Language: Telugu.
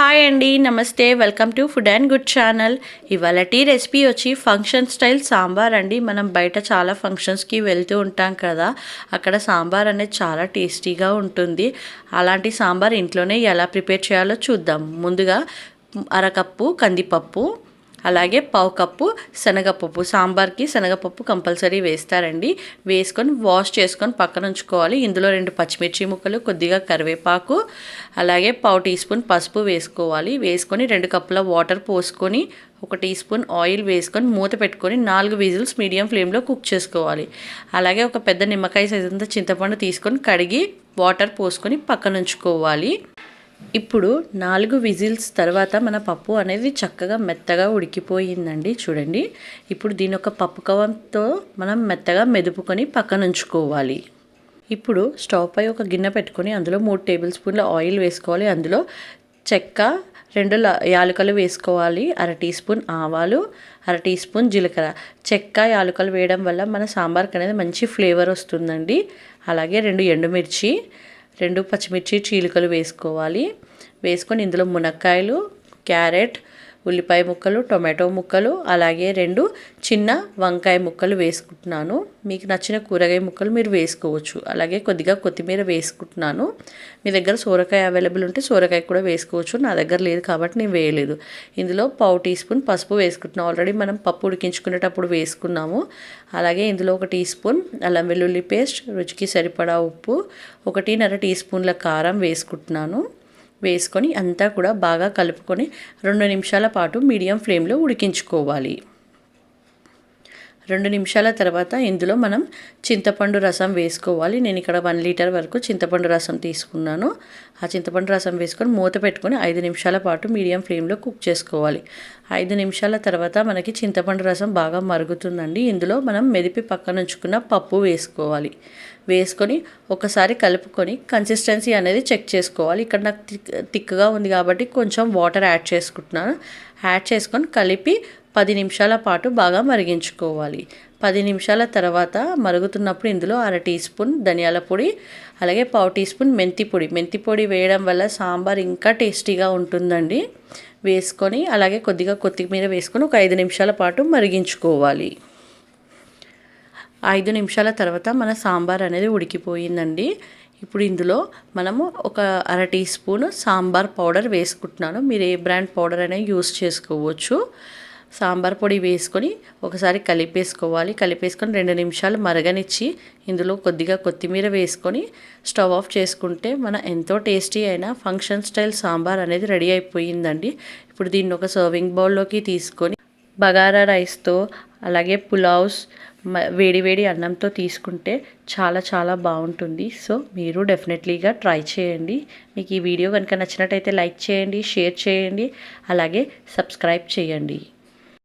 హాయ్ అండి namaste welcome to food and good channel. ఇవాళ టీ రెసిపీ వచ్చి ఫంక్షన్ స్టైల్ సాంబార్ అండి. మనం బయట చాలా ఫంక్షన్స్కి వెళ్తూ ఉంటాం కదా అక్కడ సాంబార్ అనేది చాలా టేస్టీగా ఉంటుంది. అలాంటి సాంబార్ ఇంట్లోనే ఎలా ప్రిపేర్ చేయాలో చూద్దాం. ముందుగా అరకప్పు కందిపప్పు అలాగే పావు కప్పు శనగపప్పు సాంబార్కి శనగపప్పు కంపల్సరీ వేస్తారండి. వేసుకొని వాష్ చేసుకొని పక్కన ఉంచుకోవాలి. ఇందులో రెండు పచ్చిమిర్చి ముక్కలు కొద్దిగా కరివేపాకు అలాగే పావు టీ స్పూన్ పసుపు వేసుకోవాలి. వేసుకొని రెండు కప్పుల వాటర్ పోసుకొని ఒక టీ స్పూన్ ఆయిల్ వేసుకొని మూత పెట్టుకొని నాలుగు విజిల్స్ మీడియం ఫ్లేమ్లో కుక్ చేసుకోవాలి. అలాగే ఒక పెద్ద నిమ్మకాయ సైజు చింతపండు తీసుకొని కడిగి వాటర్ పోసుకొని పక్కన ఉంచుకోవాలి. ఇప్పుడు నాలుగు విజిల్స్ తర్వాత మన పప్పు అనేది చక్కగా మెత్తగా ఉడికిపోయిందండి చూడండి. ఇప్పుడు దీని ఒక పప్పు కవంతో మనం మెత్తగా మెదుపుకొని పక్కన ఉంచుకోవాలి. ఇప్పుడు స్టవ్ పై ఒక గిన్నె పెట్టుకొని అందులో మూడు టేబుల్ స్పూన్ల ఆయిల్ వేసుకోవాలి. అందులో చెక్క రెండు యాలకలు వేసుకోవాలి అర టీ స్పూన్ ఆవాలు అర టీ స్పూన్ జీలకర్ర. చెక్క యాలకలు వేయడం వల్ల మన సాంబార్కి అనేది మంచి ఫ్లేవర్ వస్తుందండి. అలాగే రెండు ఎండుమిర్చి రెండు పచ్చిమిర్చి చీలికలు వేసుకోవాలి. వేసుకొని ఇందులో మునక్కాయలు క్యారెట్ ఉల్లిపాయ ముక్కలు టొమాటో ముక్కలు అలాగే రెండు చిన్న వంకాయ ముక్కలు వేసుకుంటున్నాను. మీకు నచ్చిన కూరగాయ ముక్కలు మీరు వేసుకోవచ్చు. అలాగే కొద్దిగా కొత్తిమీర వేసుకుంటున్నాను. మీ దగ్గర సోరకాయ అవైలబుల్ ఉంటే సోరకాయ కూడా వేసుకోవచ్చు. నా దగ్గర లేదు కాబట్టి నేను వేయలేదు. ఇందులో పావు టీ స్పూన్ పసుపు వేసుకుంటున్నాం ఆల్రెడీ మనం పప్పు ఉడికించుకునేటప్పుడు వేసుకున్నాము. అలాగే ఇందులో ఒక టీ స్పూన్ అల్లం వెల్లుల్లి పేస్ట్ రుచికి సరిపడా ఉప్పు ఒకటిన్నర టీ స్పూన్ల కారం వేసుకుంటున్నాను. వేసుకొని అంతా కూడా బాగా కలుపుకొని రెండు నిమిషాల పాటు మీడియం ఫ్లేమ్లో ఉడికించుకోవాలి. రెండు నిమిషాల తర్వాత ఇందులో మనం చింతపండు రసం వేసుకోవాలి. నేను ఇక్కడ వన్ లీటర్ వరకు చింతపండు రసం తీసుకున్నాను. ఆ చింతపండు రసం వేసుకొని మూత పెట్టుకొని ఐదు నిమిషాల పాటు మీడియం ఫ్లేమ్లో కుక్ చేసుకోవాలి. ఐదు నిమిషాల తర్వాత మనకి చింతపండు రసం బాగా మరుగుతుందండి. ఇందులో మనం మెదిపి పక్కన ఉంచుకున్న పప్పు వేసుకోవాలి. వేసుకొని ఒకసారి కలుపుకొని కన్సిస్టెన్సీ అనేది చెక్ చేసుకోవాలి. ఇక్కడ నాకు థిక్గా ఉంది కాబట్టి కొంచెం వాటర్ యాడ్ చేసుకుంటున్నాను. యాడ్ చేసుకొని కలిపి పది నిమిషాల పాటు బాగా మరిగించుకోవాలి. పది నిమిషాల తర్వాత మరుగుతున్నప్పుడు ఇందులో అర టీ స్పూన్ ధనియాల పొడి అలాగే పావు టీ స్పూన్ మెంతి పొడి. మెంతి పొడి వేయడం వల్ల సాంబార్ ఇంకా టేస్టీగా ఉంటుందండి. వేసుకొని అలాగే కొద్దిగా కొత్తిమీర వేసుకొని ఒక ఐదు నిమిషాల పాటు మరిగించుకోవాలి. ఐదు నిమిషాల తర్వాత మన సాంబార్ అనేది ఉడికిపోయిందండి. ఇప్పుడు ఇందులో మనము ఒక అర టీ స్పూన్ సాంబార్ పౌడర్ వేసుకుంటున్నాను. మీరు ఏ బ్రాండ్ పౌడర్ అయినా యూస్ చేసుకోవచ్చు. సాంబార్ పొడి వేసుకొని ఒకసారి కలిపేసుకోవాలి. కలిపేసుకొని రెండు నిమిషాలు మరగనిచ్చి ఇందులో కొద్దిగా కొత్తిమీర వేసుకొని స్టవ్ ఆఫ్ చేసుకుంటే మన ఎంతో టేస్టీ అయిన ఫంక్షన్ స్టైల్ సాంబార్ అనేది రెడీ అయిపోయిందండి. ఇప్పుడు దీన్ని ఒక సర్వింగ్ బౌల్లోకి తీసుకొని బగారా రైస్తో అలాగే పులావ్స్ వేడివేడి అన్నంతో తీసుకుంటే చాలా చాలా బాగుంటుంది. సో మీరు డెఫినెట్లీగా ట్రై చేయండి. మీకు ఈ వీడియో కనుక నచ్చినట్టయితే లైక్ చేయండి షేర్ చేయండి అలాగే సబ్స్క్రైబ్ చేయండి.